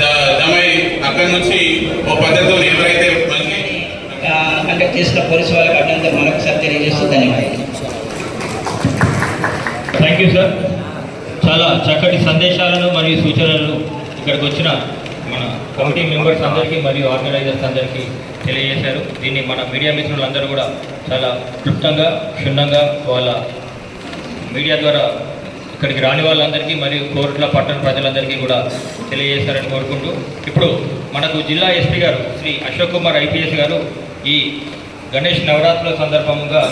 జమై అక్కడి నుంచి ఓ ఎవరైతే చేసిన పోలీసు వాళ్ళకి అభినందన మరొకసారి తెలియజేస్తూ ధన్యవాదాలు. థ్యాంక్ యూ సార్ చాలా చక్కటి సందేశాలను మరియు సూచనలను ఇక్కడికి వచ్చిన మన కమిటీ మెంబర్స్ అందరికీ మరియు ఆర్గనైజర్స్ అందరికీ తెలియజేశారు. దీన్ని మన మీడియా మిత్రులందరూ కూడా చాలా క్లుప్తంగా క్షుణ్ణంగా వాళ్ళ మీడియా ద్వారా ఇక్కడికి రాని వాళ్ళందరికీ మరియు కోరుట్ల పట్టణ ప్రజలందరికీ కూడా తెలియజేశారని కోరుకుంటూ ఇప్పుడు మనకు జిల్లా ఎస్పీ గారు శ్రీ అశోక్ కుమార్ ఐపీఎస్ గారు ఈ గణేష్ నవరాత్రుల సందర్భంగా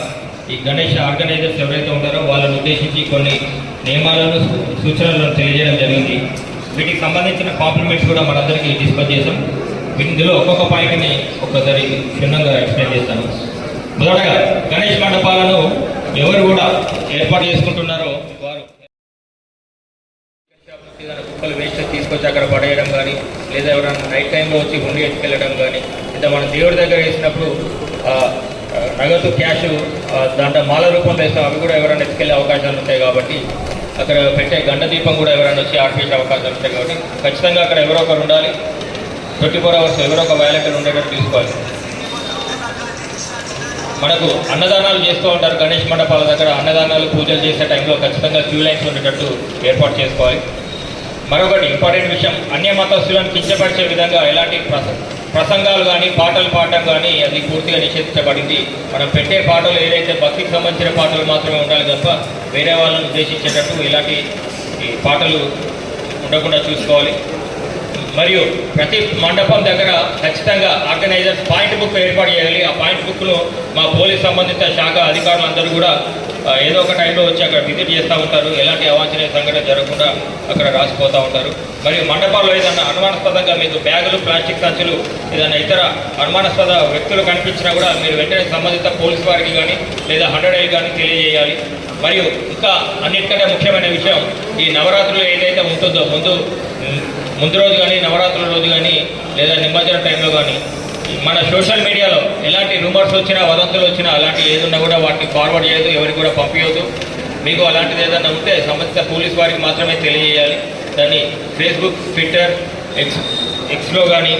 ఈ గణేష్ ఆర్గనైజర్స్ ఎవరైతే ఉంటారో వాళ్ళని ఉద్దేశించి కొన్ని నియమాలను సూచనలను తెలియజేయడం జరిగింది. వీటికి సంబంధించిన కాంప్లిమెంట్స్ కూడా మనందరికీ డిస్కస్ చేసాం ఇందులో ఒక్కొక్క పాయింట్ని ఒక్కసారి క్షుణ్ణంగా ఎక్స్ప్లెయిన్ చేస్తాను. మొదటగా గణేష్ మండపాలను ఎవరు కూడా ఏర్పాటు చేసుకుంటున్నారు వారు ఏదైనా కుక్కలు వేస్ట్ తీసుకొచ్చి అక్కడ పడేయడం కానీ లేదా ఎవరైనా నైట్ టైంలో వచ్చి ఉండి ఎత్తుకెళ్ళడం కానీ లేదా మనం దేవుడి దగ్గర వేసినప్పుడు నగదు క్యాష్ దాంట్లో మాల రూపంలో వేస్తాం అవి కూడా ఎవరైనా ఎత్తుకెళ్ళే అవకాశాలు ఉంటాయి కాబట్టి అక్కడ పెట్టే గండ దీపం కూడా ఎవరైనా వచ్చి ఆర్పేసే అవకాశాలు ఉంటాయి కాబట్టి ఖచ్చితంగా అక్కడ ఎవరో ఒకరు ఉండాలి. ట్వంటీ ఫోర్ అవర్స్ ఎవరో ఒక వ్యాలంటీర్ ఉండేటట్టు తీసుకోవాలి. మనకు అన్నదానాలు చేస్తూ ఉంటారు గణేష్ మండపాల దగ్గర అన్నదానాలు పూజలు చేసే టైంలో ఖచ్చితంగా క్యూ లైన్స్ ఉండేటట్టు ఏర్పాటు చేసుకోవాలి. మరొకటి ఇంపార్టెంట్ విషయం. అన్య మతస్థులను కించపరిచే విధంగా ఎలాంటి ప్రసంగాలు కానీ పాటలు పాడటం కానీ అది పూర్తిగా నిషేధించబడింది. మనం పెట్టే పాటలు ఏదైతే భక్తికి సంబంధించిన పాటలు మాత్రమే ఉండాలి తప్ప వేరే వాళ్ళని ఉద్దేశించేటట్టు ఇలాంటి పాటలు ఉండకుండా చూసుకోవాలి. మరియు ప్రతి మండపం దగ్గర ఖచ్చితంగా ఆర్గనైజర్స్ పాయింట్ బుక్ ఏర్పాటు చేయాలి. ఆ పాయింట్ బుక్లో మా పోలీస్ సంబంధిత శాఖ అధికారులందరూ కూడా ఏదో ఒక టైంలో వచ్చి అక్కడ విజిట్ చేస్తూ ఉంటారు. ఎలాంటి అవాంఛనీయ సంఘటన జరగకుండా అక్కడ రాసిపోతూ ఉంటారు. మరియు మండపాల్లో ఏదైనా అనుమానాస్పదంగా మీకు బ్యాగులు ప్లాస్టిక్ సంచులు ఏదైనా ఇతర అనుమానాస్పద వ్యక్తులు కనిపించినా కూడా మీరు వెంటనే సంబంధిత పోలీస్ వారికి కానీ లేదా హండ్రెడ్ ఐ కానీ తెలియజేయాలి. మరియు ఇంకా అన్నిటికంటే ముఖ్యమైన విషయం ఈ నవరాత్రులు ఏదైతే ఉంటుందో ముందు ముందు రోజు కానీ నవరాత్రుల రోజు కానీ లేదా నిమజ్జన టైంలో కానీ మన సోషల్ మీడియాలో ఎలాంటి రూమర్స్ వచ్చినా వదంతులు వచ్చినా అలాంటి ఏదున్నా కూడా వాటిని ఫార్వర్డ్ చేయదు ఎవరికి కూడా పంపించదు మీకు అలాంటిది ఏదైనా ఉంటే సంబంధిత పోలీస్ వారికి మాత్రమే తెలియజేయాలి. దాన్ని ఫేస్బుక్ ట్విట్టర్ ఎక్స్ ఎక్స్లో కానీ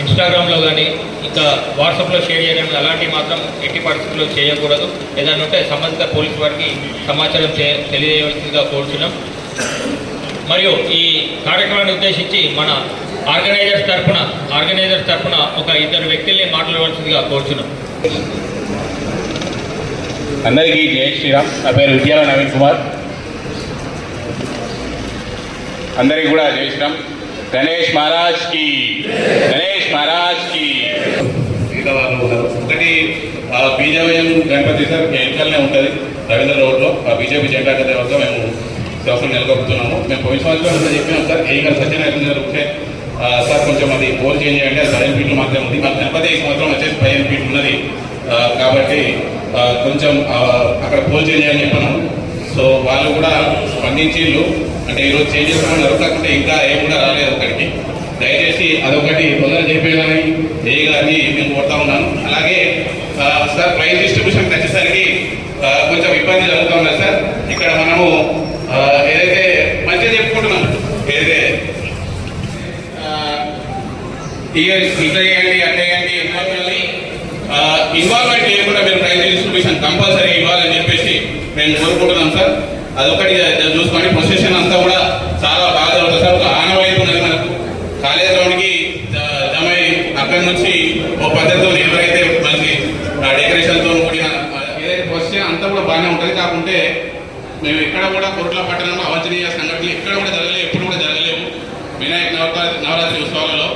ఇన్స్టాగ్రామ్లో కానీ ఇంకా వాట్సాప్లో షేర్ చేయడం అలాంటివి మాత్రం ఎట్టి పరిస్థితుల్లో చేయకూడదు. ఏదైనా ఉంటే సంబంధిత పోలీస్ వారికి సమాచారం చే తెలియజేయవలసిందిగా కోరుతున్నాం మరియు ఈ కార్యక్రమాన్ని ఉద్దేశించి మన ఆర్గనైజర్స్ తరఫున ఆర్గనైజర్స్ తరఫున ఒక ఇద్దరు వ్యక్తుల్ని మాట్లాడవలసిందిగా కోరుతున్నాం అందరికీ జయ శ్రీరామ్. నా పేరు విద్యాల నవీన్ కుమార్. అందరికీ కూడా జయ శ్రీరామ్. గణేష్ మహారాజ్కి. గణేష్ మహారాజ్కి. మిగతా వాళ్ళు ఉన్నారు ఒకటి ఆ, బీజేపీ గణపతి సార్ వెనకాలనే ఉంటుంది. రవీంద్ర రోడ్లో ఆ బీజేపీ జెండా కథ వద్ద మేము సంవత్సరం నెలకొల్పుతున్నాము. మేము పోయిన సంవత్సరం అంతా చెప్పినాం సార్. ఏ గారు సత్యనారాయణ గారు ఉంటే సార్ కొంచెం అది పోల్ చేంజ్ చేయండి అది పదిహేను ఫీట్లు మాత్రమే ఉంది. మాకు గణపతి ఈ సంవత్సరం వచ్చేసి పదిహేను ఫీట్లు ఉన్నది. కాబట్టి కొంచెం అక్కడ పోల్ చేంజ్ చేయని చెప్పాను సో వాళ్ళు కూడా స్పందించిళ్ళు. అంటే ఈరోజు చేంజ్ చేస్తామన్నారు కాకుంటే ఇంకా ఏం కూడా రాలేదు ఒకటికి దయచేసి అదొకటి తొందర చెప్పేదని ఏ గారిని నేను కోరుతా ఉన్నాను. అలాగే సార్ ప్రైజ్ డిస్ట్రిబ్యూషన్కి వచ్చేసరికి కొంచెం ఇబ్బంది జరుగుతూ ఉన్నది సార్. ఇక్కడ మనము ఏదైతే మంచిగా చెప్పుకుంటున్నాం ఏదైతే ఆ, ఇక ఇట్లా చేయండి అట్లా చేయండి ఇన్వాల్వ్మెంట్ని ఇన్వాల్వ్మెంట్ చేయకుండా మీరు ప్రైజ్ డిస్ట్రిబ్యూషన్ కంపల్సరీ ఇవ్వాలని చెప్పేసి మేము కోరుకుంటున్నాం సార్ అదొకటి జర చూసుకోండి ప్రొసెషన్ అంతా కూడా చాలా బాగా జరుగుతుంది సార్ ఒక ఆనవాయితీ ఉన్నది మనకు కాలేజ్ గ్రౌండ్కి జ- జమ అయ్యి అక్కడి నుంచి ఒక పద్ధతితో ఎవరైతే మనకి డెకరేషన్తో కూడిన ఆ, ఏదైతే ప్రొసెషన్ అంతా కూడా బాగానే ఉంటుంది కాకుంటే మేము ఎక్కడ కూడా కొరట్ల పట్టణంలో అవాంఛనీయ సంఘటనలు ఎక్కడ కూడా జరగలేవు ఎప్పుడు కూడా జరగలేవు వినాయక నవరాత్రి నవరాత్రి ఉత్సవాలలో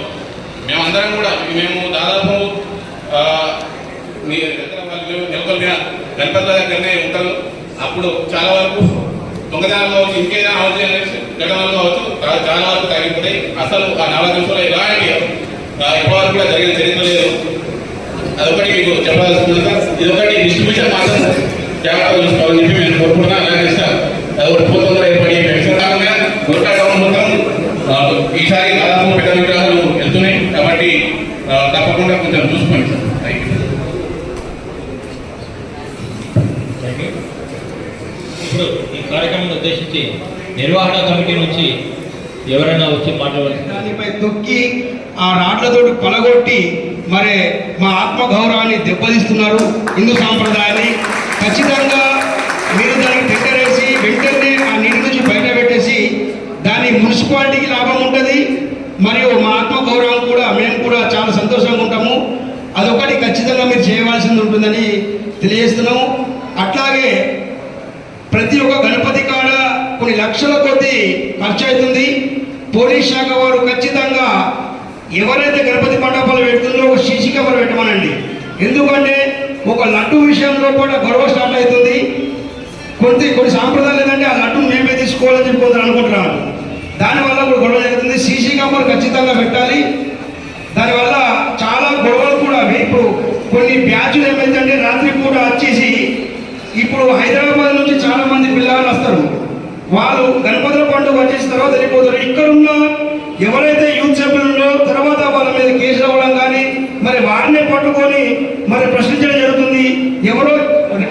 మేమందరం కూడా మేము దాదాపు ఆ, మీ నెలకొల్పిన గణపతుల దగ్గరనే ఉంటారు. అప్పుడు చాలా వరకు దొంగతనాలు కావచ్చు ఇంకేదైనా ఆలోచన ఘటనలు కావచ్చు చాలా వరకు తగ్గిపోతాయి. అసలు ఆ నవరాత్రి ఉత్సవాలు ఎలాంటి ఆ, ఇప్పటివరకు కూడా జరిగిన చరిత్ర లేదు. అదొకటి మీకు చెప్పాల్సింది సార్ ఇదొకటి డిస్ట్రిబ్యూషన్ మాత్రం జాగ్రత్తగా చూసుకోవాలని చెప్పి మేము కోరుకుంటున్నాం. అలాగే సార్ అదొకటి పోతుందో ఏర్పడి కాకుండా గుర్కా మొత్తం ఈసారి దాదాపు పెద్ద విగ్రహాలు వెళ్తున్నాయి. కాబట్టి తప్పకుండా కొంచెం చూసుకోండి సార్ థ్యాంక్ యూ ఇప్పుడు ఈ కార్యక్రమాన్ని ఉద్దేశించి నిర్వహణ కమిటీ నుంచి ఎవరైనా వచ్చి మాట్లాడాలి దానిపై తొక్కి ఆ రాడ్లతోటి పలగొట్టి మరి మా ఆత్మగౌరవాన్ని దెబ్బతీస్తున్నారు హిందూ సాంప్రదాయాన్ని. ఖచ్చితంగా మీరు దానికి టెండర్ వేసి వెంటనే ఆ నీటి నుంచి బయట పెట్టేసి దాని మున్సిపాలిటీకి లాభం ఉంటుంది. మరియు మా ఆత్మగౌరవం కూడా మేము కూడా చాలా సంతోషంగా ఉంటాము. అదొకటి ఖచ్చితంగా మీరు చేయవలసింది ఉంటుందని తెలియజేస్తున్నాము. ప్రతి ఒక్క గణపతి కాడ కొన్ని లక్షల కొద్ది ఖర్చు అవుతుంది పోలీస్ శాఖ వారు ఖచ్చితంగా ఎవరైతే గణపతి మండపాలు పెడుతుందో ఒక సీసీ కెమెరా పెట్టమనండి. ఎందుకంటే ఒక లడ్డు విషయంలో కూడా గొడవ స్టార్ట్ అవుతుంది. కొన్ని కొన్ని సాంప్రదాయాలు ఏంటంటే ఆ లడ్డు మేమే తీసుకోవాలని చెప్పి కొందరు అనుకుంటున్నారు. దానివల్ల ఇప్పుడు గొడవ జరుగుతుంది. సీసీ కెమెరా ఖచ్చితంగా పెట్టాలి. దానివల్ల చాలా గొడవలు కూడా అవి. ఇప్పుడు కొన్ని బ్యాచ్లు ఏమైందంటే రాత్రి పూట వచ్చేసి ఇప్పుడు హైదరాబాద్ చాలా మంది పిల్లలు వస్తారు. వాళ్ళు గణపతుల పండుగ వచ్చేసిన తర్వాత వెళ్ళిపోతారు. ఇక్కడున్న ఎవరైతే యూత్ సభ్యులు ఉన్నారో తర్వాత వాళ్ళ మీద కేసులు అవ్వడం కానీ మరి వారినే పట్టుకొని మరి ప్రశ్నించడం జరుగుతుంది. ఎవరో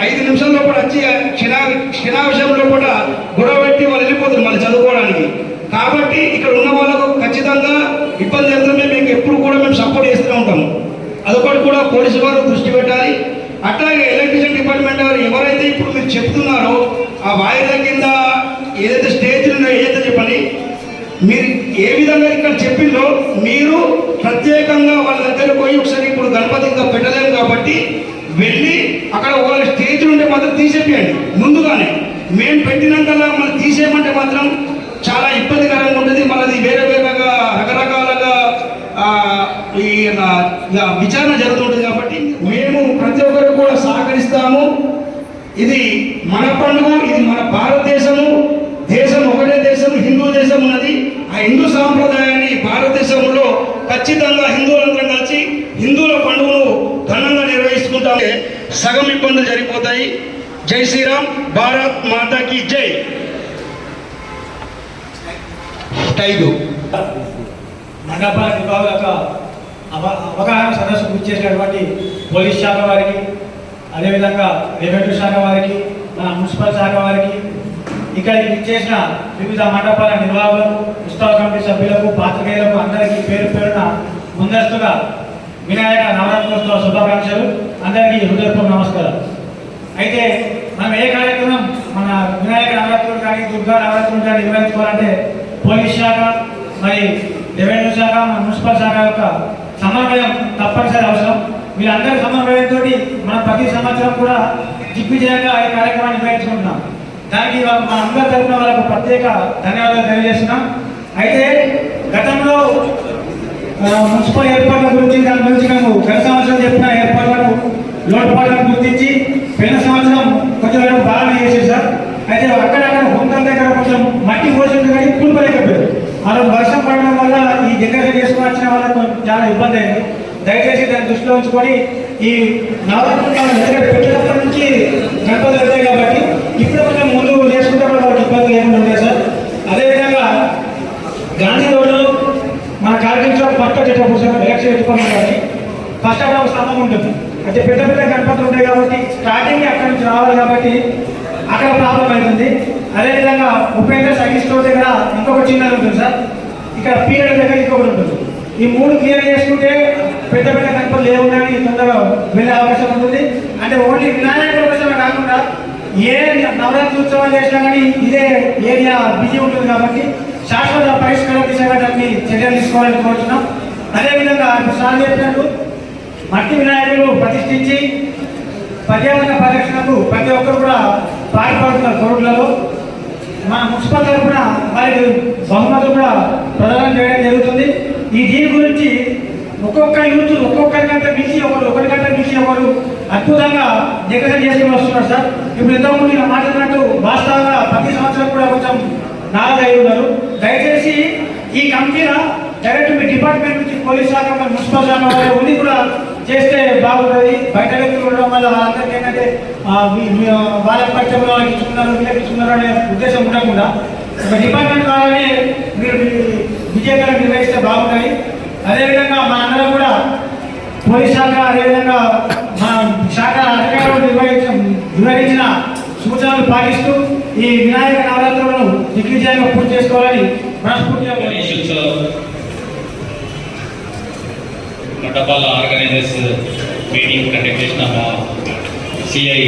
ఐదు నిమిషాల్లో కూడా వచ్చి క్షణా క్షణావిషయంలో కూడా గొడవ పెట్టి వాళ్ళు వెళ్ళిపోతారు మళ్ళీ చదువుకోవడానికి. కాబట్టి ఇక్కడ ఉన్న వాళ్ళకు ఖచ్చితంగా ఇబ్బంది జరుగుతుంది. మీకు ఎప్పుడు కూడా మేము సపోర్ట్ చేస్తూనే ఉంటాము. అదొకటి కూడా పోలీసు వారు దృష్టి పెట్టాలి. అట్లాగే ఎలక్ట్రిసిటీ డిపార్ట్మెంట్ వారు ఎవరైతే ఇప్పుడు మీరు చెప్తున్నారో ఆ వాయిదా కింద ఏదైతే స్టేజ్లు ఉన్నాయో ఏదైతే చెప్పని మీరు ఏ విధంగా ఇక్కడ చెప్పిందో మీరు ప్రత్యేకంగా వాళ్ళ దగ్గర పోయి ఒకసారి ఇప్పుడు గణపతి ఇంకా పెట్టలేము కాబట్టి వెళ్ళి అక్కడ వాళ్ళ స్టేజ్లు ఉంటే మాత్రం తీసేపేయండి ముందుగానే. మేము పెట్టినాకల్లా మనం తీసేయమంటే మాత్రం చాలా ఇబ్బందికరంగా ఉంటుంది. మనది వేరే వేరేగా రకరకాలుగా ఈ విచారణ జరుగుతుంటుంది కాబట్టి మేము ప్రతి ఒక్కరు కూడా సహకరిస్తాము. ఇది మన పండుగ ఇది మన భారతదేశము దేశం ఒకటే దేశం హిందూ దేశం ఉన్నది ఆ హిందూ సాంప్రదాయాన్ని భారతదేశంలో ఖచ్చితంగా హిందువులందరం కలిసి హిందువుల పండుగను ఘనంగా నిర్వహించుకుంటాము సగం ఇబ్బందులు జరిగిపోతాయి. జై శ్రీరామ్ భారత్ మాతాకి జై. ఐదు నిర్వాహకుల యొక్క అవ అవగాహన సదస్సు ఇచ్చేసినటువంటి పోలీస్ శాఖ వారికి అదేవిధంగా రెవెన్యూ శాఖ వారికి మన మున్సిపల్ శాఖ వారికి ఇక్కడికి ఇచ్చేసిన వివిధ మండపాల నిర్వాహకులకు ఉత్సవ కమిటీ సభ్యులకు పాత్రికేయులకు అందరికీ పేరు పేరున ముందస్తుగా వినాయక నవరాత్రోత్సవ శుభాకాంక్షలు. అందరికీ హృదయపూర్వ నమస్కారం అయితే మనం ఏ కార్యక్రమం మన వినాయక నవరాత్రులు కానీ దుర్గా నవరాత్రులు కానీ నిర్వహించుకోవాలంటే పోలీస్ శాఖ మరి రెవెన్యూ శాఖ మన మున్సిపల్ శాఖ యొక్క సమన్వయం తప్పనిసరి అవసరం. వీళ్ళందరి సమన్వయంతో మనం ప్రతి సంవత్సరం కూడా దిగ్విజయంగా ఈ కార్యక్రమాన్ని నిర్వహించుకుంటున్నాం. దానికి మా అందరి తరఫున వాళ్ళకు ప్రత్యేక ధన్యవాదాలు తెలియజేస్తున్నాం. అయితే గతంలో మున్సిపల్ ఏర్పాట్ల గురించి దాని గురించి మేము గత సంవత్సరం చెప్పిన ఏర్పాట్లను లోటుపాట్లను గుర్తించి పోయిన సంవత్సరం కొంచెం వరకు బాగానే చేసేది సార్. అయితే అక్కడక్కడ హోంటల్ దగ్గర కొంచెం మట్టి పోసింది కానీ కూలిపోలేకపోయారు. అలా వర్షం పడడం వల్ల ఈ దగ్గర చేసుకుని వచ్చిన వాళ్ళకి చాలా ఇబ్బంది అయింది. దయచేసి దాన్ని దృష్టిలో ఉంచుకొని ఈ నాలుగు ఎందుకంటే పెట్టినప్పటి నుంచి గణపతి వెళ్తాయి కాబట్టి ఇప్పుడు కొంచెం ముందు చేసుకుంటే కూడా వాళ్ళకి ఇబ్బంది లేకుండా ఉంటాయి సార్? అదేవిధంగా గాంధీ రోడ్లో మన కార్గిల్ చౌక్ ఫస్ట్ వచ్చేటప్పుడు సార్ ఎలక్షన్ ఎత్తుకోవడం కానీ ఫస్ట్ అక్కడ ఒక స్తంభం ఉంటుంది. అంటే పెద్ద పెద్ద గణపతులు ఉంటాయి కాబట్టి స్టార్టింగ్ అక్కడి నుంచి రావాలి కాబట్టి అక్కడ ప్రాబ్లం అవుతుంది. అదేవిధంగా ఉపేంద్ర సైకిల్ స్టోర్ దగ్గర ఇంకొక చిన్నది ఉంటుంది సార్. ఇక్కడ పీరియడ్ దగ్గర ఇంకొకటి ఉంటుంది. ఈ మూడు క్లియర్ చేసుకుంటే పెద్ద పెద్ద లేవు ఏమున్నాయని తొందరగా వెళ్ళే అవకాశం ఉంటుంది. అంటే ఓన్లీ వినాయకుడు కోసమే కాకుండా ఏ నవరాత్రి ఉత్సవాలు చేసినా కానీ ఇదే ఏరియా బిజీ ఉంటుంది కాబట్టి శాశ్వత పరిష్కారం దిశగా దాన్ని చర్యలు తీసుకోవాలని కోరుతున్నాం. అదేవిధంగా సార్ చెప్పినట్టు మట్టి వినాయకులు ప్రతిష్ఠించి పర్యావరణ పరిరక్షణకు ప్రతి ఒక్కరు కూడా పాటుపడుతున్నారు కోరుట్లలో మన మున్సిపల్ తరఫున వారికి బహుమతులు కూడా ప్రదానం చేయడం జరుగుతుంది. ఈ దీని గురించి ఒక్కొక్క యూత్ ఒక్కొక్కరికంటే మించి ఒకరు ఒకరికంటే మించి ఒకరు అద్భుతంగా దగ్గర చేసుకుని వస్తున్నారు సార్. ఇప్పుడు ఇంతకుముందు నేను మాట్లాడినట్టు వాస్తవంగా ప్రతి సంవత్సరం కూడా కొంచెం నాలుగు అయి ఉన్నారు. దయచేసి ఈ కమిటీలో డైరెక్ట్ మీ డిపార్ట్మెంట్ నుంచి పోలీస్ శాఖ మున్సిపల్ శాఖ ఉండి కూడా చేస్తే బాగుంటుంది. బయట వ్యక్తులు ఉండడం వల్ల వాళ్ళందరికీ ఏంటంటే వాళ్ళకి పరిచయం ఇచ్చుకున్నారు వీళ్ళకి ఇచ్చుకున్నారు అనే ఉద్దేశం ఉండకుండా డిపార్ట్మెంట్ ద్వారానే మీరు విజయకరం నిర్వహిస్తే బాగుంటుంది. అదేవిధంగా మా అందరం కూడా పోలీస్ శాఖ అదేవిధంగా మా శాఖ అధికారులు నిర్వహించిన నిర్వహించిన సూచనలు పాటిస్తూ ఈ వినాయక నవరాత్రులను దిగ్విజయంగా పూర్తి చేసుకోవాలని మనస్ఫూర్తిగా మండపాల ఆర్గనైజర్స్ మీటింగ్ కండక్ట్ చేసిన మా సిఐ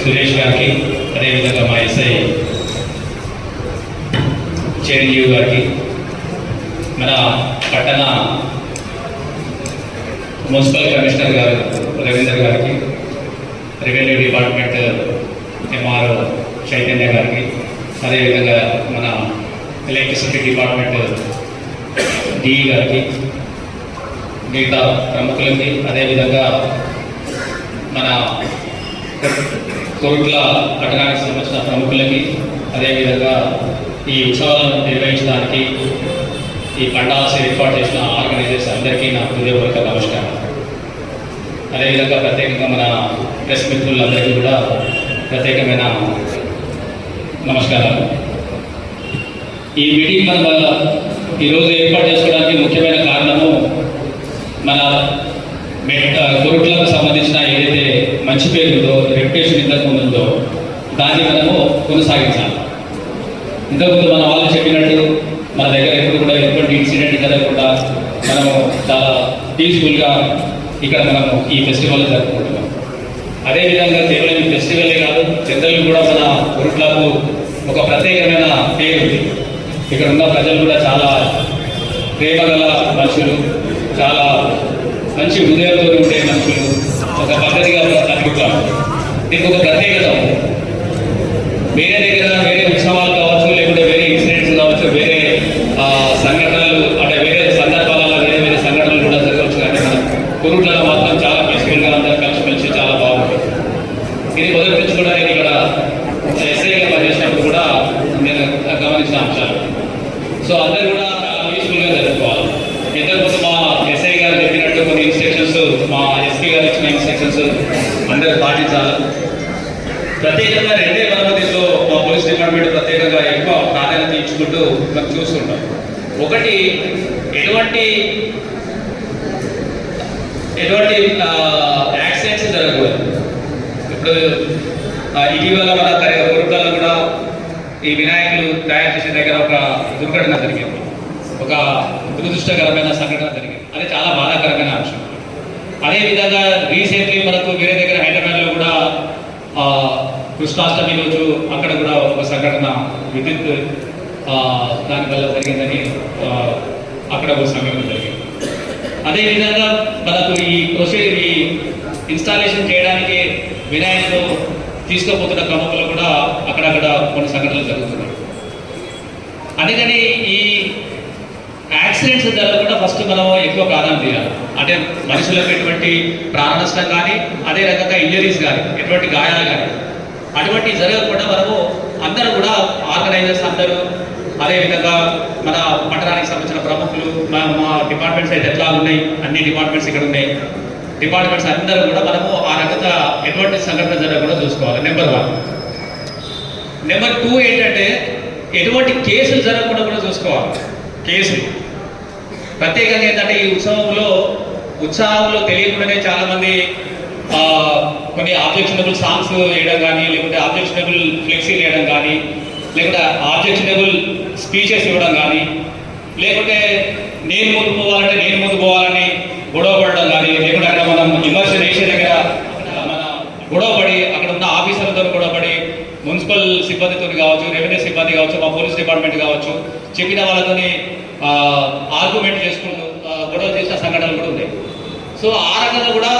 సురేష్ గారికి అదేవిధంగా మా ఎస్ఐ చిరంజీవి గారికి మన పట్టణ మున్సిపల్ కమిషనర్ గారు రవీందర్ గారికి రెవెన్యూ డిపార్ట్మెంట్ ఎంఆర్ఓ చైతన్య గారికి అదేవిధంగా మన ఎలక్ట్రిసిటీ డిపార్ట్మెంట్ డిఈ గారికి మిగతా ప్రముఖులకి అదేవిధంగా మన కోట్ల పట్టణానికి సంబంధించిన ప్రముఖులకి అదేవిధంగా ఈ ఉత్సవాలను నిర్వహించడానికి ఈ పండాల్సి ఏర్పాటు చేసిన ఆర్గనైజర్స్ అందరికీ నా హృదయపూర్వక నమస్కారం అదేవిధంగా ప్రత్యేకంగా మన ప్రెస్ మిత్రులందరికీ కూడా ప్రత్యేకమైన నమస్కారాలు. ఈ మీటింగ్ మన వల్ల ఈరోజు ఏర్పాటు చేసుకోవడానికి ముఖ్యమైన కారణము మన మెట్ సంబంధించిన ఏదైతే మంచి పేరు ఉందో రెప్యుటేషన్ ఇంతకు ఉందో దాన్ని మనము కొనసాగించాలి. ఇంతకుముందు మన వాళ్ళు చెప్పినట్టు మన దగ్గర ఎప్పుడు కూడా ఎటువంటి ఇన్సిడెంట్ జరగకుండా మనము చాలా పీస్ఫుల్గా ఇక్కడ మనము ఈ ఫెస్టివల్ జరుపుకుంటున్నాం. అదేవిధంగా కేవలం ఈ ఫెస్టివలే కాదు జనరల్ కూడా మన కోరుట్లకు ఒక ప్రత్యేకమైన పేరు ఉంది. ఇక్కడ ఉన్న ప్రజలు కూడా చాలా ప్రేమ గల మనుషులు చాలా మంచి హృదయంతో ఉండే మనుషులు ఒక పద్ధతిగా బతుకుతారు దీనికి ఒక ప్రత్యేకత వేరే దగ్గర వేరే ఉత్సవాలు కావచ్చు లేకుంటే వేరే ఇన్సిడెంట్స్ కావచ్చు వేరే ఆ, సంఘటనలు అంటే వేరే సందర్భాలలో వేరే వేరే సంఘటనలు కూడా జరగవచ్చు కానీ మన కురుట్లలో మాత్రం చాలా పీస్ఫుల్గా అందరూ కలిసిమెలిసి చాలా బాగుంటుంది ఇది మొదటి నుంచి కూడా నేను ఇక్కడ ఎస్ఐగా పనిచేసినప్పుడు కూడా నేను గమనించిన అంశాలు సో అందరూ కూడా చాలా పీస్ఫుల్గా జరుపుకోవాలి ఇంతకుముందు మా ఎస్ఐ గారు చెప్పినట్టు కొన్ని ఇన్స్ట్రక్షన్స్ మా ఎస్పీ గారు ఇచ్చిన ఇన్స్ట్రక్షన్స్ అందరూ పాటించాలి ప్రత్యేకంగా రెండే పద్ధతిలో మా పోలీస్ డిపార్ట్మెంట్ ప్రత్యేకంగా ఎక్కువ ప్రాధాన్యత ఇచ్చుకుంటూ మనం చూస్తుంటాం ఒకటి ఎటువంటి ఎటువంటి యాక్సిడెంట్స్ జరగకూడదు ఇప్పుడు ఇటీవల మన కొరుట్లలో కూడా ఈ వినాయకులు తయారు చేసే దగ్గర ఒక దుర్ఘటన జరిగింది. ఒక దురదృష్టకరమైన సంఘటన జరిగింది. అది చాలా బాధాకరమైన అంశం. అదేవిధంగా రీసెంట్లీ మనకు వేరే దగ్గర హైదరాబాద్లో కూడా కృష్ణాష్టమి రోజు అక్కడ కూడా ఒక సంఘటన విద్యుత్ దానివల్ల జరిగిందని అక్కడ ఒక సంఘటన జరిగింది. అదేవిధంగా మనకు ఈ ప్రొసీజర్ ఈ ఇన్స్టాలేషన్ చేయడానికి వినాయకుడు తీసుకుపోతున్న క్రమంలో కూడా అక్కడక్కడ కొన్ని సంఘటనలు జరుగుతున్నాయి. అందుకని ఈ యాక్సిడెంట్స్ జరగకుండా ఫస్ట్ మనం ఎక్కువ ప్రాధాన్యత ఇవ్వాలి అంటే మనుషులకు ఎటువంటి ప్రాణ నష్టం కానీ అదే రకంగా ఇంజరీస్ కానీ ఎటువంటి గాయాలు కానీ అటువంటి జరగకుండా మనము అందరూ కూడా ఆర్గనైజర్స్ అందరూ అదేవిధంగా మన పట్టణానికి సంబంధించిన ప్రముఖులు మా మా డిపార్ట్మెంట్స్ అయితే ఎట్లా ఉన్నాయి అన్ని డిపార్ట్మెంట్స్ ఇక్కడ ఉన్నాయి డిపార్ట్మెంట్స్ అందరూ కూడా మనము ఆ రకంగా ఎటువంటి సంఘటన జరగకుండా చూసుకోవాలి నెంబర్ వన్ నెంబర్ టూ ఏంటంటే ఎటువంటి కేసులు జరగకుండా కూడా చూసుకోవాలి. కేసులు. ప్రత్యేకంగా ఏంటంటే ఈ ఉత్సవంలో ఉత్సవంలో తెలియకుండానే చాలామంది కొన్ని ఆబ్జెక్షనబుల్ సాంగ్స్ వేయడం కానీ లేకుంటే ఆబ్జెక్షనబుల్ ఫ్లెక్సీలు వేయడం కానీ లేకుంటే ఆబ్జెక్షనబుల్ స్పీచెస్ ఇవ్వడం కానీ లేకుంటే నేను ముందు పోవాలంటే నేను ముందు పోవాలని గొడవ పడడం కానీ లేకుంటే విమర్శ మనం దగ్గర మన గొడవపడి అక్కడ ఉన్న ఆఫీసర్లతో గొడవపడి మున్సిపల్ సిబ్బందితో కావచ్చు రెవెన్యూ సిబ్బంది కావచ్చు మా పోలీస్ డిపార్ట్మెంట్ కావచ్చు చెప్పిన వాళ్ళతోని ఆర్గ్యుమెంట్ చేసుకుంటూ గొడవ చేసిన సంఘటనలు కూడా ఉన్నాయి. సో ఆ రకంగా కూడా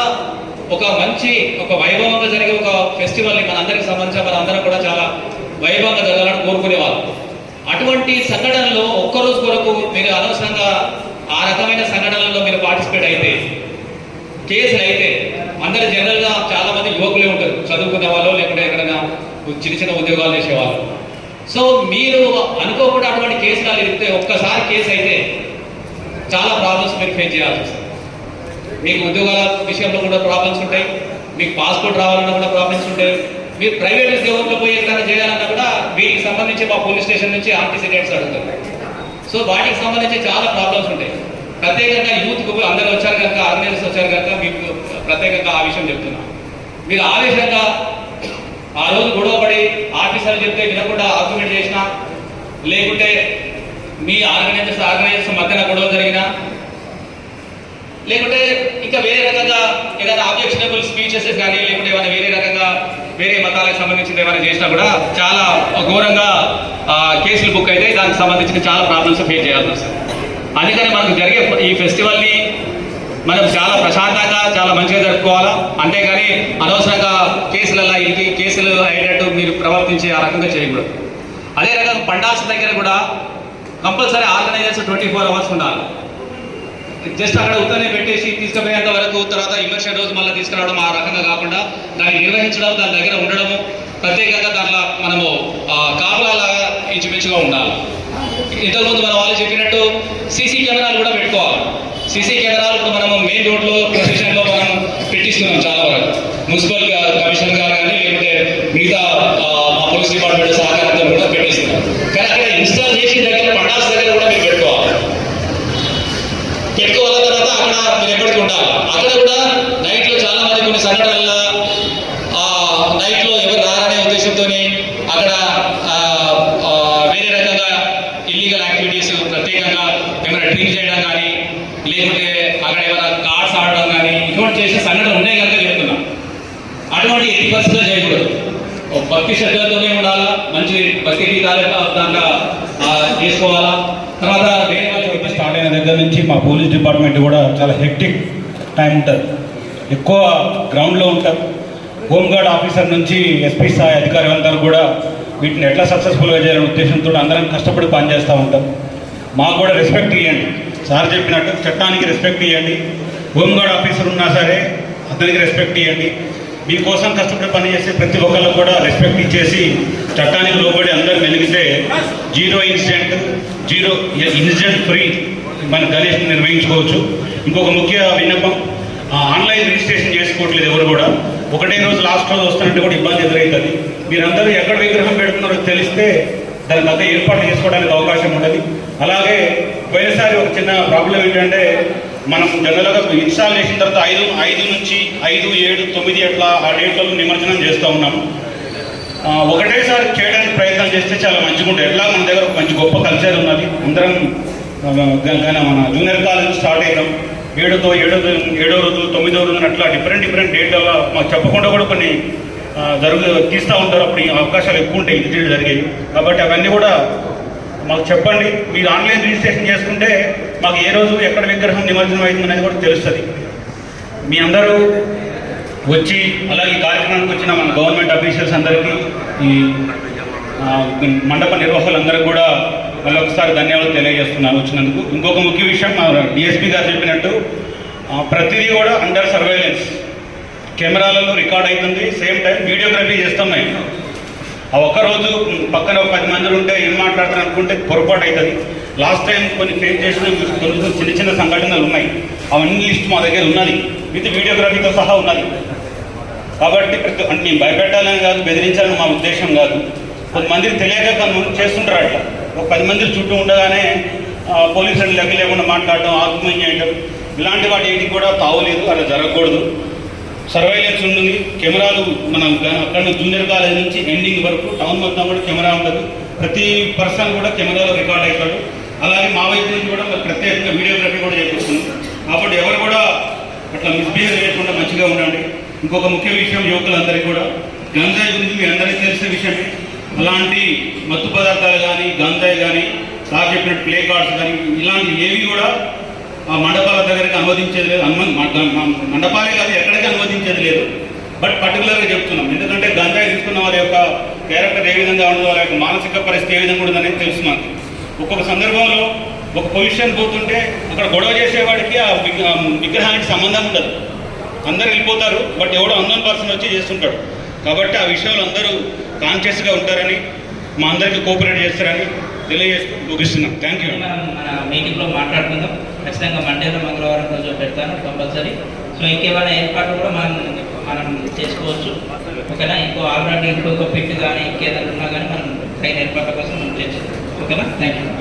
ఒక మంచి ఒక వైభవంగా జరిగే ఒక ఫెస్టివల్ని మన అందరికి సంబంధించిన మన అందరం కూడా చాలా వైభవంగా జరగాలని కోరుకునేవాళ్ళు అటువంటి సంఘటనలో ఒక్కరోజు కొరకు మీరు అనవసరంగా ఆ రకమైన సంఘటనల్లో మీరు పార్టిసిపేట్ అయితే కేసులు అయితే అందరు జనరల్గా చాలా మంది యువకులే ఉంటారు. చదువుకునే వాళ్ళు లేకుంటే ఎక్కడైనా చిన్న చిన్న ఉద్యోగాలు చేసేవాళ్ళు. సో మీరు అనుకోకుండా అటువంటి కేసులు ఇస్తే ఒక్కసారి కేసు అయితే చాలా ప్రాబ్లమ్స్ మీరు ఫేస్ చేయాల్సి వస్తుంది. మీకు ఉద్యోగాల విషయంలో కూడా ప్రాబ్లమ్స్ ఉంటాయి. మీకు పాస్పోర్ట్ రావాలన్నా కూడా ప్రాబ్లమ్స్ ఉంటాయి. మీరు ప్రైవేట్ ఉద్యోగంలో పోయి ఎక్కడైనా చేయాలన్నా కూడా వీటికి సంబంధించి మా పోలీస్ స్టేషన్ నుంచి ఆంటీసిడెంట్స్ అడుగుతారు. సో వాటికి సంబంధించి చాలా ప్రాబ్లమ్స్ ఉంటాయి. ప్రత్యేకంగా యూత్ అందరూ వచ్చారు కనుక ఆర్గనైజర్స్ వచ్చారు కనుక మీకు ప్రత్యేకంగా ఆ విషయం చెప్తున్నా. మీరు ఆవేశంగా ఆ రోజు గొడవపడి ఆఫీసర్లు చెప్తే వినకుండా ఆర్గ్యుమెంట్ చేసినా లేకుంటే మీ ఆర్గనైజర్స్ ఆర్గనైజర్స్ మధ్యన గొడవ జరిగినా లేకుంటే ఇంకా వేరే రకంగా ఏదైనా ఆబ్జెక్షనబుల్ స్పీచెస్ కానీ లేకుంటే ఏమైనా వేరే రకంగా వేరే మతాలకు సంబంధించిన ఏమైనా చేసినా కూడా చాలా ఘోరంగా కేసులు బుక్ అయితే దానికి సంబంధించిన చాలా ప్రాబ్లమ్స్ ఫేస్ చేయాల్సి వస్తుంది. అందుకని మనకు జరిగే ఈ ఫెస్టివల్ని మనం చాలా ప్రశాంతంగా చాలా మంచిగా జరుపుకోవాలా? అంతేగాని అనవసరంగా కేసులలో ఇంటికి కేసులు అయ్యేటట్టు మీరు ప్రవర్తించే ఆ రకంగా చేయకూడదు. అదే రకంగా పండాల్సిన దగ్గర కూడా compulsory organisers twenty four hours ఉండాలి. జస్ట్ అక్కడ ఉత్తనే పెట్టేసి తీసుకుపోయేంత వరకు తర్వాత ఇమర్షన్ రోజు మళ్ళీ తీసుకురావడం ఆ రకంగా కాకుండా దాన్ని నిర్వహించడం దాని దగ్గర ఉండడము ప్రత్యేకంగా దాంట్లో మనము ఆ, ఇంచుమించుగా ఉండాలి. ఇంతకుముందు మన వాళ్ళు చెప్పినట్టు సీసీ కెమెరాలు కూడా పెట్టుకోవాలి. సీసీ కెమెరాలు ఇప్పుడు మనము మెయిన్ రోడ్లో ప్రొసెషన్లో మనం పెట్టిస్తున్నాం చాలా వరకు. మున్సిపల్ గా- కమిషనర్ గారు కానీ లేకుంటే మిగతా మా పోలీస్ డిపార్ట్మెంట్ సహకారంతో కూడా పెట్టిస్తున్నాం కానీ అక్కడ ఇన్స్టాల్ చేసిన దగ్గర పండాల్సిన దగ్గర కూడా మీరు పెట్టుకోవాలి. పెట్టుకోవాల తర్వాత అక్కడ మీరు ఎప్పటికీ ఉండాలి. అక్కడ కూడా నైట్లో చాలా మంది కొన్ని సంఘటనల ఆ నైట్లో ఎవరు రారనే ఉద్దేశంతో అక్కడ ఆ, ఆ, వేరే రకంగా ఇల్లీగల్ యాక్టివిటీస్ ప్రత్యేకంగా ఏమైనా డ్రింక్ చేయడం కానీ లేకుంటే అక్కడ ఏమైనా కార్డ్స్ ఆడడం కానీ ఇటువంటి సంఘటన ఉన్నాయి కనుక చెప్తున్నా. అటువంటి ఎట్టి పరిస్థితుల్లో చేయకూడదు. ఒక భక్తి శ్రద్ధలతోనే ఉండాలా? మంచి భక్తి గీతాలు దాంట్లో చేసుకోవాలా తర్వాత వేరే వాళ్ళు స్టార్ట్ అయిన దగ్గర నుంచి మా పోలీస్ డిపార్ట్మెంట్ కూడా చాలా హెక్టిక్ టైం ఉంటుంది. ఎక్కువ గ్రౌండ్లో ఉంటారు. హోంగార్డ్ ఆఫీసర్ నుంచి ఎస్పీ స్థాయి అధికారులందరూ కూడా వీటిని ఎట్లా సక్సెస్ఫుల్గా చేయాలనే ఉద్దేశంతో అందరం కష్టపడి పనిచేస్తూ ఉంటాం. మాకు కూడా రెస్పెక్ట్ ఇవ్వండి సార్ చెప్పినట్టు చట్టానికి రెస్పెక్ట్ ఇవ్వండి హోంగార్డ్ ఆఫీసర్ ఉన్నా సరే అతనికి రెస్పెక్ట్ ఇవ్వండి మీకోసం కష్టపడి పనిచేసే ప్రతి ఒక్కళ్ళు కూడా రెస్పెక్ట్ ఇచ్చేసి చట్టానికి లోబడి అందరూ మెలిగితే zero incident zero incident free మన గణేష్ నిర్వహించుకోవచ్చు. ఇంకొక ముఖ్య విన్నపం ఆన్లైన్ రిజిస్ట్రేషన్ చేసుకోవట్లేదు ఎవరు కూడా. ఒకటే రోజు లాస్ట్ రోజు వస్తున్నట్టు కూడా ఇబ్బంది ఎదురవుతుంది మీరందరూ ఎక్కడ విగ్రహం పెడుతున్నారో తెలిస్తే దాని మధ్య ఏర్పాటు చేసుకోవడానికి అవకాశం ఉండదు అలాగే పోయినసారి ఒక చిన్న ప్రాబ్లం ఏంటంటే మనం జనరల్గా ఇన్స్టాల్ చేసిన తర్వాత ఐదు ఐదు నుంచి ఐదు ఏడు తొమ్మిది అట్లా ఆ డేట్లలో నిమజ్జనం చేస్తూ ఉన్నాము. ఒకటేసారి చేయడానికి ప్రయత్నం చేస్తే చాలా మంచిగా ఉంటుంది. ఎట్లా? మన దగ్గర ఒక మంచి గొప్ప కల్చర్ ఉన్నది. అందరం మన జూనియర్ కాలేజ్ స్టార్ట్ అయినాం. ఏడుతో ఏడో ఏడో రోజు తొమ్మిదో రోజు అట్లా డిఫరెంట్ డిఫరెంట్ డేట్లలో మాకు చెప్పకుండా కూడా కొన్ని జరుగు తీస్తూ ఉంటారు. అప్పుడు అవకాశాలు ఎక్కువ ఉంటాయి. ఇన్సిడెంట్ జరిగేవి. కాబట్టి అవన్నీ కూడా మాకు చెప్పండి. మీరు ఆన్లైన్ రిజిస్ట్రేషన్ చేసుకుంటే మాకు ఏ రోజు ఎక్కడ విగ్రహం నిమజ్జనం అవుతుంది అనేది కూడా తెలుస్తుంది. మీ అందరూ వచ్చి అలాగే ఈ కార్యక్రమానికి వచ్చిన మన గవర్నమెంట్ అఫీషియల్స్ అందరికీ ఈ మండప నిర్వాహకులందరికీ కూడా మళ్ళీ ఒకసారి ధన్యవాదాలు తెలియజేస్తున్నాను వచ్చినందుకు. ఇంకొక ముఖ్య విషయం మా డిఎస్పీ గారు చెప్పినట్టు ప్రతిదీ కూడా అండర్ సర్వేలెన్స్ కెమెరాలలో రికార్డ్ అవుతుంది సేమ్ టైం వీడియోగ్రఫీ చేస్తున్నాయి ఆ ఒక్కరోజు పక్కన ఒక పది మంది ఉంటే ఏం మాట్లాడతారు అనుకుంటే పొరపాటు అవుతుంది. లాస్ట్ టైం కొన్ని ఫేస్ చేసిన కొన్ని చిన్న చిన్న సంఘటనలు ఉన్నాయి. అవన్నీ లిస్ట్ మా దగ్గర ఉన్నది. విత్ వీడియోగ్రఫీతో సహా ఉన్నది. కాబట్టి ప్రతి అంటే మేము భయపెట్టాలని కాదు బెదిరించాలని మా ఉద్దేశం కాదు. కొంతమందికి తెలియక కొంతమంది చేస్తుంటారు అట్లా. ఒక పది మంది చుట్టూ ఉండగానే పోలీసులు లెక్క లేకుండా మాట్లాడడం ఆత్మహత్య చేయడం ఇలాంటి వాటి ఏంటి కూడా తావలేదు అలా జరగకూడదు. సర్వైలెన్స్ ఉంటుంది కెమెరాలు మనం అక్కడ జూనియర్ కాలేజ్ నుంచి ఎండింగ్ వరకు టౌన్ మొత్తం కూడా కెమెరా ఉంటుంది. ప్రతి పర్సన్ కూడా కెమెరాలో రికార్డ్ అవుతాడు అలాగే మా వైపు నుంచి కూడా ప్రత్యేకంగా వీడియోగ్రఫీ కూడా చేపిస్తుంది కాబట్టి ఎవరు కూడా అట్లా మిస్బిహేవ్ చేయకుండా మంచిగా ఉండండి. ఇంకొక ముఖ్య విషయం యువకులందరికీ కూడా. గంజాయి గురించి మీ అందరికీ తెలిసిన విషయమే. అలాంటి మత్తు పదార్థాలు కానీ గంజాయి కానీ సార్ చెప్పినట్టు ప్లే కార్డ్స్ కానీ ఇలాంటి ఏవి కూడా మండపాల దగ్గరికి అనుమతించేది లేదు. మండపాలే కాదు ఎక్కడికి అనుమతించేది లేదు. బట్ పర్టికులర్గా చెప్తున్నాం. ఎందుకంటే గంజాయి తీసుకున్న వారి యొక్క క్యారెక్టర్ ఏ విధంగా ఉండదు వాళ్ళ యొక్క మానసిక పరిస్థితి ఏ విధంగా ఉండదని తెలుసు నాకు ఒక్కొక్క సందర్భంలో ఒక పొజిషన్ పోతుంటే అక్కడ గొడవ చేసేవాడికి ఆ విగ్రహానికి సంబంధం ఉండదు. అందరు వెళ్ళిపోతారు బట్ ఎవడో అన్నోన్ పర్సన్ వచ్చి చేస్తుంటాడు. కాబట్టి ఆ విషయంలో అందరూ కాన్షియస్గా ఉంటారని మా అందరికీ కోఆపరేట్ చేస్తారని తెలియజేస్తూ ముగిస్తున్నాం. థ్యాంక్ యూ మీటింగ్లో మాట్లాడుకుందాం. ఖచ్చితంగా మండేలో మంగళవారం రోజు పెడతాను కంపల్సరీ సో ఇంకేమైనా ఏర్పాట్లు కూడా మనం మనం చేసుకోవచ్చు. ఓకేనా? ఇంకో ఆల్రెడీ ఇంకొక పిట్ కానీ ఇంకేదైనా ఉన్నా కానీ మనం పైన ఏర్పాట్ల కోసం మనం చేసుకోవచ్చు ఓకేనా? Thank you